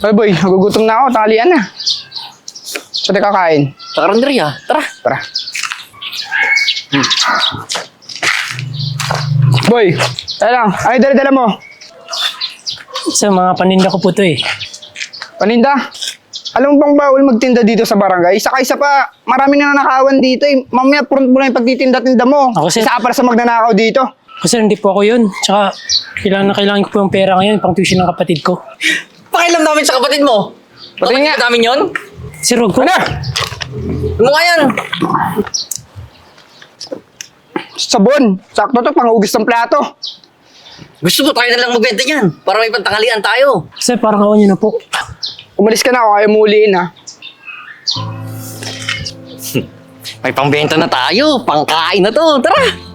Oy boy, nagugutom na ako. Talian na. Saan tayo kakain? Sa karinderya, tara. Tara. Boy, tayo lang. Ay, dala-dala mo. Sa mga paninda ko po to eh. Paninda. Alam mo bang bawal magtinda dito sa barangay? Saka isa pa, marami na nanakawan dito eh. Mamaya front mo na yung pagtitinda-tinda mo. Ako, sir. Isa ka para sa magnanakaw dito. Kasi hindi po ako yun. Tsaka kailangan na kailangan ko po yung pera ngayon pang tuition ng kapatid ko. Pakialam namin sa kapatid mo. Pati Kapatid nga. namin yon. Sir, wag po. Ano? Ano nga yan? Sabon. Sakto to, pangugis ng plato. Gusto mo tayo na lang magbenta niyan para may pantangalian tayo. Sir, parang awan niyo na po. Umalis ka na ako, kaya muliin ha. May pangbenta na tayo. Pangkain na to. Tara.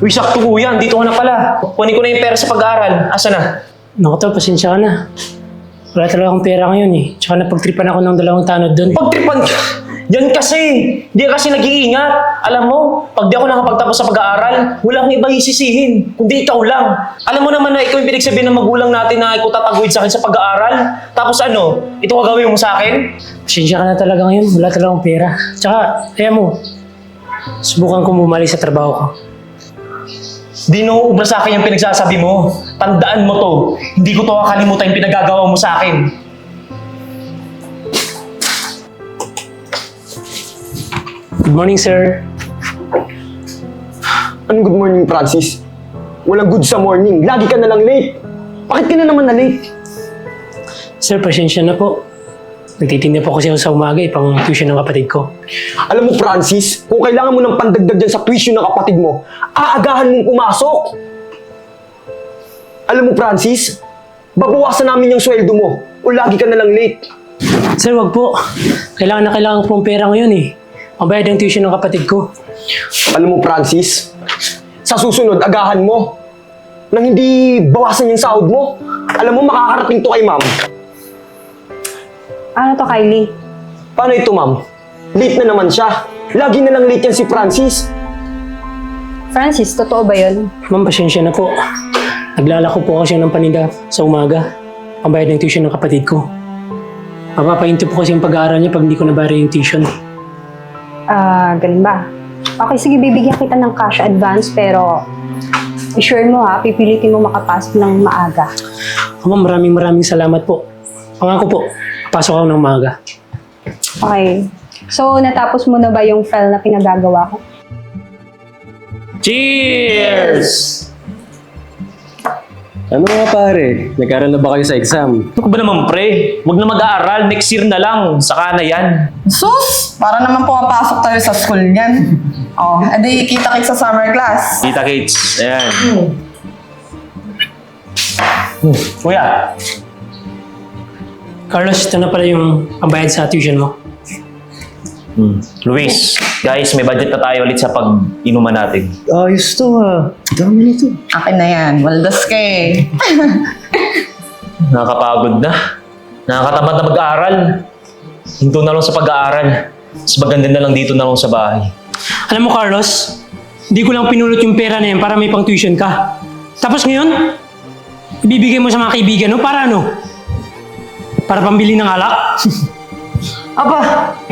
Uy, sakto kuya, dito ka na pala. Kunin ko na yung pera sa pag-aaral. Asa na? Naku tol, pasensya ka na. Wala talaga akong pera ngayon eh. Tsaka napagtripan ako ng dalawang tanod doon. Pagtripan ka. Yan kasi. Di ka kasi nag-iingat. Alam mo, pag di ako nakapagtapos sa pag-aaral, wala akong iba isisihin. Kundi ikaw lang. Alam mo naman na ikaw yung pinagsabihin ng magulang natin na ikaw tataguyod sa akin sa pag-aaral. Tapos ano, ito gagawin mo sa akin? Pasensya ka na talaga ngayon. Wala talaga akong pera. Tsaka, kaya mo, subukan ko bumalik sa trabaho ko. Di nauubra sa akin yung pinagsasabi mo. Tandaan mo to. Hindi ko to kakalimutan yung pinagagawa mo sa akin. Good morning, sir. Anong good morning, Francis? Walang good sa morning. Lagi ka na lang late. Bakit ka na naman na late? Sir, pasensya na po. Nagtitinda po kasi ako sa umaga eh, pang tuition ng kapatid ko. Alam mo, Francis, kung kailangan mo ng pandagdag dyan sa tuition ng kapatid mo, aagahan mong pumasok. Alam mo, Francis, babawasan namin yung sweldo mo o lagi ka na lang late. Sir, wag po. Kailangan na kailangan ko pong pera ngayon eh. Ang bayad ng tuition ng kapatid ko. Alam mo, Francis, sa susunod, agahan mo. Nang hindi bawasan yung sahod mo. Alam mo, makakarating to kay ma'am. Ano to, Kylie? Paano ito, ma'am? Late na naman siya. Lagi na lang late yan si Francis. Francis, totoo ba yun? Ma'am, pasensya na po. Naglalako po kasi ng paninda sa umaga. Ang bayad ng tuition ng kapatid ko. Mapapahinto po kasi yung pag-aaral niya pag hindi ko nabayaran yung tuition. Ah, ganun ba? Okay, sige, bibigyan kita ng cash advance, pero i-sure mo ha, pipilitin mo makapasok ng maaga. Ma'am, maraming maraming salamat po. Pangako po, pasok ako ng maaga. Okay. So, natapos mo na ba yung file na pinagagawa ko? Cheers! Ano nga pare? Nag-aaral na ba kayo sa exam? Ano ka ba naman pre? Huwag na mag-aaral. Next year na lang. Saka na yan. Sus! Para naman pumapasok tayo sa school niyan. Oh, edi kita-kit sa summer class. Kita kids. Ayan. Hmm. Kuya, Carlos, ito na pala yung pambayad sa tuition mo. Luis, guys, may budget na tayo ulit sa pag-inuman natin. Ayos to ah. Dami nito. Akin na yan. Waldas ka eh. Nakakapagod na. Nakakatamad na mag-aaral. Hinto na lang sa pag-aaral. Mas maganda na lang dito na lang sa bahay. Alam mo, Carlos, hindi ko lang pinulot yung pera na yan para may pang tuition ka. Tapos ngayon, ibibigay mo sa mga kaibigan mo para ano? Para pambili ng alak? Aba,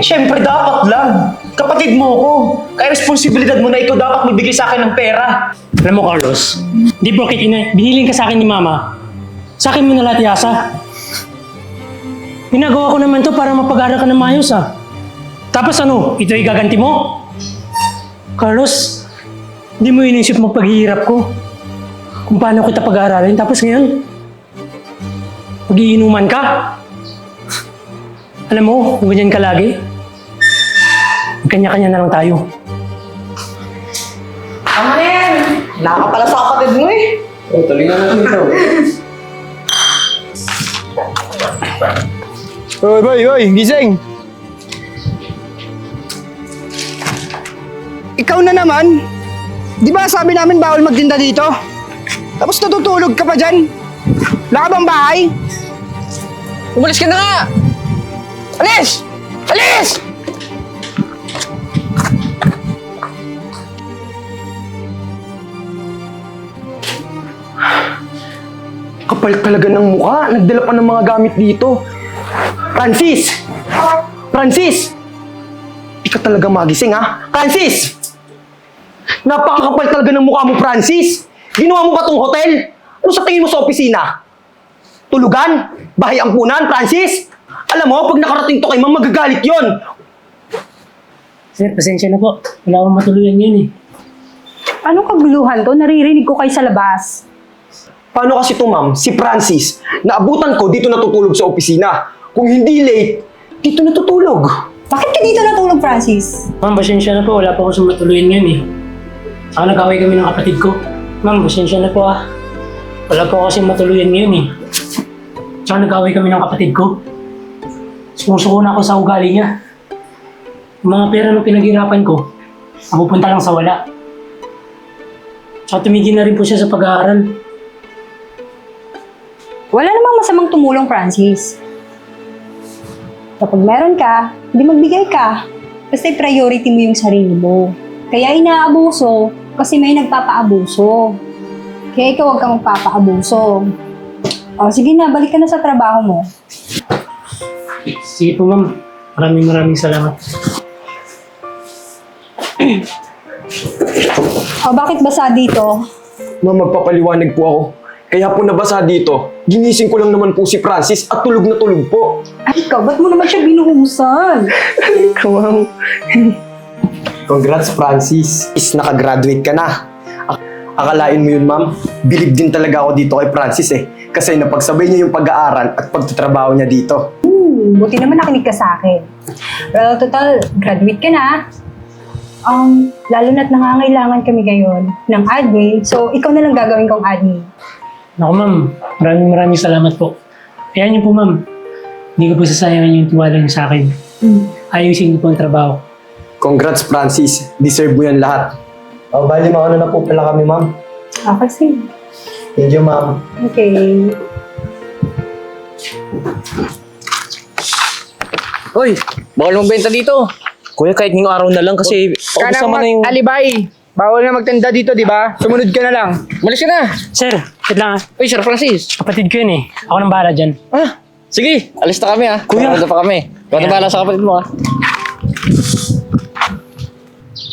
syempre dapat lang. Kapatid mo ko. Kaya responsibilidad mo na ikaw dapat magbigay sa akin ng pera. Alam mo, Carlos, hindi porkit ina, biniling ka sa akin ni Mama, sa akin mo na lahat yasa. Ginagawa ko naman to para mapag-aral ka ng maayos ah. Tapos ano, ito ay gaganti mo? Carlos, hindi mo inisip mo paghihirap ko. Kung paano kita pag-aaralin. Tapos ngayon, magiinuman ka. Alam mo, kung ganyan ka lagi, kanya-kanya na lang tayo. Tama na yan. Wala ka pala sa kapatid mo eh. Oh, tuloy na natin ito. Oy, boy, oy, gising! Ikaw na naman! Di ba sabi namin bawal magtinda dito? Tapos natutulog ka pa dyan? Wala ka bang bahay? Umalis ka na nga! Alis! Alis! Kapal talaga ng mukha. Nagdala pa ng mga gamit dito. Francis! Francis! Di ka talaga magising, ha? Francis! Napakakapal talaga ng mukha mo, Francis! Ginawa mo ba tong hotel? Ano sa tingin mo sa opisina? Tulugan? Bahay ampunan, Francis? Alam mo, pag nakarating to kay ma'am, magagalit yon. Sir, pasensya na po. Wala akong matuluyan yun eh. Anong kaguluhan to? Naririnig ko kayo sa labas. Paano kasi to, ma'am? Si Francis, naabutan ko dito natutulog sa opisina. Kung hindi late, dito natutulog. Bakit ka dito natulog, Francis? Ma'am, pasensya na po. Wala pa ako sa matuluyan yun eh. Saka nag-away kami ng kapatid ko. Ma'am, pasensya na po ah. Wala po ako kasi matuluyan ngayon eh. Saka nag-away kami ng kapatid ko. Sumusuko na ako sa ugali niya. Yung mga pera na pinaghirapan ko, napupunta lang sa wala. Saka tumigil na rin po siya sa pag-aaral. Wala namang masamang tumulong, Francis. Kapag meron ka, hindi magbigay ka. Basta priority mo yung sarili mo. Kaya inaabuso kasi may nagpapaabuso. Kaya ikaw huwag kang magpapaabuso. O, sige na, balik ka na sa trabaho mo. Sige po ma'am, maraming maraming salamat. O, bakit basa dito? Ma'am, magpapaliwanag po ako. Kaya po nabasa dito, ginising ko lang naman po si Francis at tulog na tulog po. Ay, ikaw, ba't mo naman siya binuhusan? Kamang. Congrats, Francis. Is nakagraduate ka na. Ak- akalain mo yun, ma'am. Bilib din talaga ako dito kay Francis eh. Kasi napagsabay niya yung pag-aaral at pagtatrabaho niya dito. Hmm, buti naman nakinig ka sa akin. Well, total, graduate ka na. Um, lalo na't nangangailangan kami ngayon ng admin, so ikaw na lang gagawin kong admin. Naku ma'am, maraming maraming salamat po. Kaya niyo po ma'am, hindi ko po sasayangin yung tiwala niyo sa akin. Ayusin ko po ang trabaho. Congrats, Francis. Deserve mo yan lahat. Oh, bali, mauna na po pala kami, ma'am. Okay, sige. Thank you, ma'am. Okay. Hoy, bawal magbenta dito. Kuya, kahit ngayong araw na lang kasi Ka ubus nang naman na yung... alibay. Bawal na magtanda dito, di ba? Sumunod ka na lang. Malis ka na. Sir, wait lang ah. Uy, Sir Francis. Kapatid ko yun eh. Ako nang bahala dyan. Ah, sige, alis na kami ah. Kuya. Pupunta pa kami. Ikaw na Kuya. bahala sa kapatid mo ah.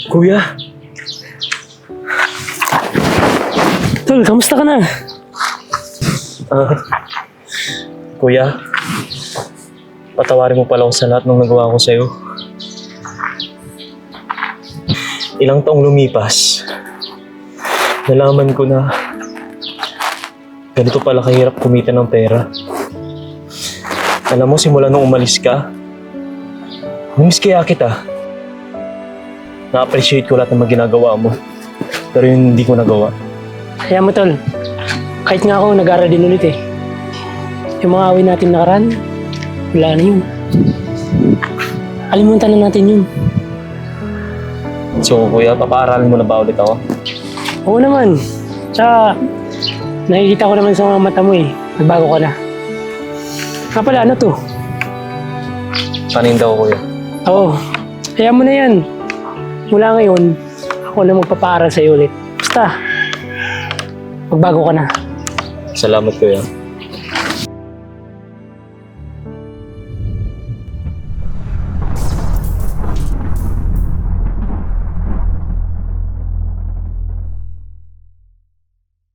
Kuya, Tol, kamusta ka na? ah, kuya, patawarin mo pala ako sa lahat ng nagawa ko sa'yo. Ilang taong lumipas, nalaman ko na ganito pala kahirap kumita ng pera. Alam mo, simula nung umalis ka, namiss kaya kita. Na-appreciate ko lahat ng ginagawa mo. Pero yun hindi ko nagawa. Kaya mo tol, kahit nga ako nag-aaral din ulit eh. Yung mga awin natin nakaraan, wala na yun. Alimuntan na natin yun. So, kuya, papaaralin mo na ba ulit ako? Oo naman. Tsaka, nakikita ko naman sa mga mata mo eh. Nagbago ka na. Nga pala, ano to? Paninda ko, kuya. Oo. Kaya mo na yan. Mula ngayon, ako na magpapaaral sa'yo ulit. Basta, magbago ka na. Salamat, kuya.